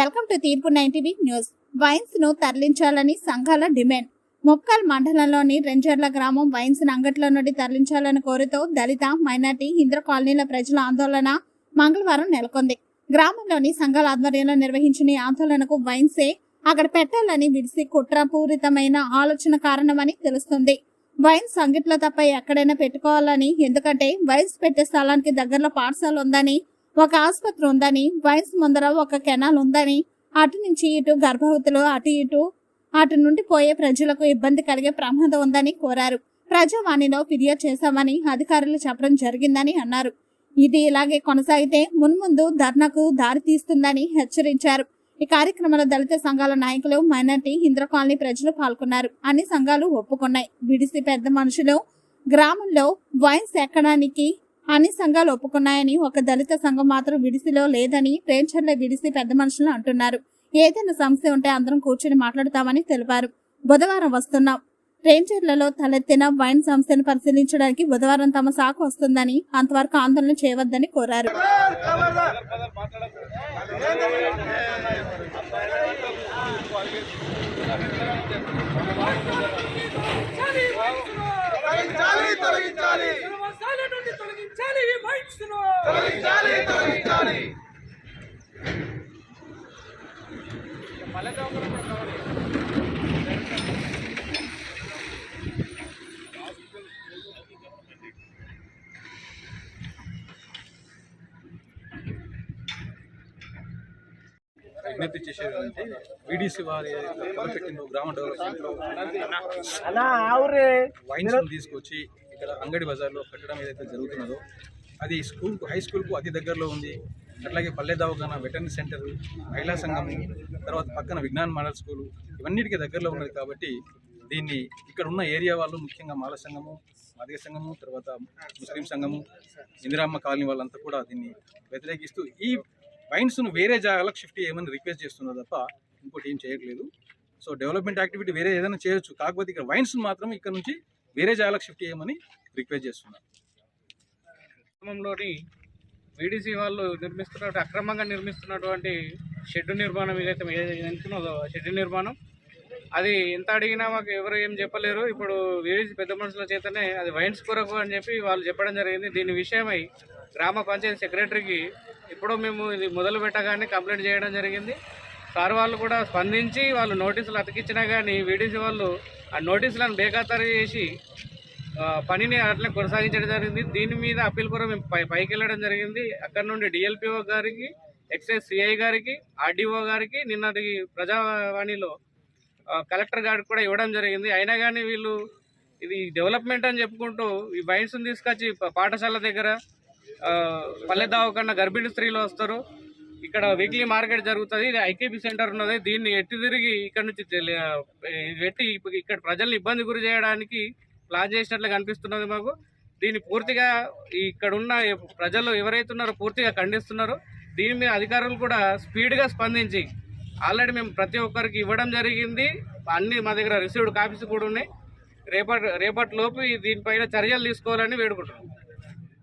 Welcome to తీర్పు nine TV news. వైన్స్ను తరలించాలని సంఘాల డిమాండ్. ముక్కల్ మండలంలోని రెంజర్ల గ్రామం వైన్స్ అంగట్ల నుండి తరలించాలని కోరుతూ దళిత మైనార్టీ ఇంద్ర కాలనీల ప్రజల ఆందోళన మంగళవారం నెలకొంది. గ్రామంలోని సంఘాల ఆధ్వర్యంలో నిర్వహించిన ఆందోళనకు వైన్సే అక్కడ పెట్టాలని విడిసి కుట్రపూరితమైన ఆలోచన కారణమని తెలుస్తుంది. వైన్స్ అంగిట్లో తప్ప ఎక్కడైనా పెట్టుకోవాలని ఎందుకంటే వైన్స్ పెట్టే స్థలానికి దగ్గరలో పాఠశాల ఉందని ఒక ఆసుపత్రి ఉందని వయసు ముందర ఒక కెనాల్ ఉందని అటు నుంచి ఇటు గర్భవతులు అటు ఇటు అటు నుండి పోయే ప్రజలకు ఇబ్బంది కలిగే ప్రమాదం ఉందని కోరారు. ప్రజావాణిలో ఫిర్యాదు చేశామని అధికారులు చెప్పడం జరిగిందని అన్నారు. ఇది ఇలాగే కొనసాగితే మున్ముందు ధర్నాకు దారి తీస్తుందని హెచ్చరించారు. ఈ కార్యక్రమంలో దళిత సంఘాల నాయకులు మైనార్టీ ఇంద్ర కాలనీ ప్రజలు పాల్గొన్నారు. అన్ని సంఘాలు ఒప్పుకున్నాయి. బిడిసి పెద్ద మనుషులు గ్రామంలో వైన్స్ ఎక్కడానికి అన్ని సంఘాలు ఒప్పుకున్నాయని ఒక దళిత సంఘం మాత్రం విడిసిలో లేదని ప్రేమ్చర్ల విడిసి పెద్ద మనుషులు అంటున్నారు ఏదైనా సమస్య ఉంటే అందరం కూర్చొని మాట్లాడతామని తెలిపారు బుధవారం వస్తున్నాం ప్రేమ్చర్లలో తలెత్తిన వైన్ సమస్యను పరిశీలించడానికి బుధవారం తమ సాకు వస్తుందని అంతవరకు ఆందోళన చేయవద్దని కోరారు తొలగించాలి తొలగించాలి నుండి తొలగించాలి. తొలగించాలి విజ్ఞప్తి చేసేది అంటే వీడీసీ వారి తలపెట్టిన గ్రామ డెవలప్మెంట్లో వైన్స్ తీసుకొచ్చి ఇక్కడ అంగడి బజార్లో పెట్టడం ఏదైతే జరుగుతున్నదో అది స్కూల్ హై స్కూల్కు అతి దగ్గరలో ఉంది. అట్లాగే పల్లె దవాఖాన వెటర్నరీ సెంటర్ మహిళా సంఘం తర్వాత పక్కన విజ్ఞాన్ మోడల్ స్కూలు ఇవన్నిటికీ దగ్గరలో ఉన్నది కాబట్టి దీన్ని ఇక్కడ ఉన్న ఏరియా వాళ్ళు ముఖ్యంగా మాల సంఘము మాదిగ సంఘము తర్వాత ముస్లిం సంఘము ఇందిరామ్మ కాలనీ వాళ్ళంతా కూడా దీన్ని వ్యతిరేకిస్తూ ఈ వైన్స్ను వేరే జాగాలకు షిఫ్ట్ చేయమని రిక్వెస్ట్ చేస్తున్నారు తప్ప ఇంకోటి ఏం చేయట్లేదు. సో డెవలప్మెంట్ యాక్టివిటీ వేరే ఏదైనా చేయొచ్చు. కాకపోతే ఇక్కడ వైన్స్ మాత్రం ఇక్కడ నుంచి వేరే జాగాలకు షిఫ్ట్ చేయమని రిక్వెస్ట్ చేస్తున్నాం గ్రామంలోని వీడీసీ వాళ్ళు నిర్మిస్తున్నటువంటి అక్రమంగా నిర్మిస్తున్నటువంటి షెడ్ నిర్మాణం ఏదైతే ఎంతున్నదో ఆ షెడ్ నిర్మాణం అది ఎంత అడిగినా మాకు ఎవరు ఏం చెప్పలేరు. ఇప్పుడు వీడీసీ పెద్ద మనుషుల చేతనే అది వైన్స్ కొరకు అని చెప్పి వాళ్ళు చెప్పడం జరిగింది. దీని విషయమై గ్రామ పంచాయతీ సెక్రటరీకి ఇప్పుడు మేము ఇది మొదలు పెట్టగానే కంప్లైంట్ చేయడం జరిగింది. సార్ వాళ్ళు కూడా స్పందించి వాళ్ళు నోటీసులు అతికిచ్చినా కానీ వీడీసీ వాళ్ళు ఆ నోటీసులను బేఖాతరు చేసి పనిని అట్లా కొనసాగించడం జరిగింది. దీని మీద అప్పీల్ కూడా మేము పై పైకి వెళ్ళడం జరిగింది. అక్కడ నుండి డిఎల్పిఓ గారికి ఎక్సైజ్ సిఐ గారికి ఆర్డీఓ గారికి నిన్నటి ప్రజావాణిలో కలెక్టర్ గారికి కూడా ఇవ్వడం జరిగింది. అయినా కానీ వీళ్ళు ఇది డెవలప్మెంట్ అని చెప్పుకుంటూ ఈ వైన్స్ని తీసుకొచ్చి పాఠశాల దగ్గర పల్లె దావకన్నా గర్భిణీ స్త్రీలు వస్తారు. ఇక్కడ వీక్లీ మార్కెట్ జరుగుతుంది. ఇది ఐకేపీ సెంటర్ ఉన్నది. దీన్ని ఎట్టి తిరిగి ఇక్కడ నుంచి పెట్టి ఇక్కడ ప్రజల్ని ఇబ్బంది గురి చేయడానికి ప్లాన్ చేసినట్లు కనిపిస్తున్నది మాకు. దీన్ని పూర్తిగా ఇక్కడ ఉన్న ప్రజలు ఎవరైతే ఉన్నారో పూర్తిగా ఖండిస్తున్నారో. దీని మీద అధికారులు కూడా స్పీడ్గా స్పందించి ఆల్రెడీ మేము ప్రతి ఒక్కరికి ఇవ్వడం జరిగింది. అన్ని మా దగ్గర రిసీవ్డ్ కాపీస్ కూడా ఉన్నాయి. రేపటి రేపటి లోపు దీనిపైన చర్యలు తీసుకోవాలని వేడుకుంటున్నాం.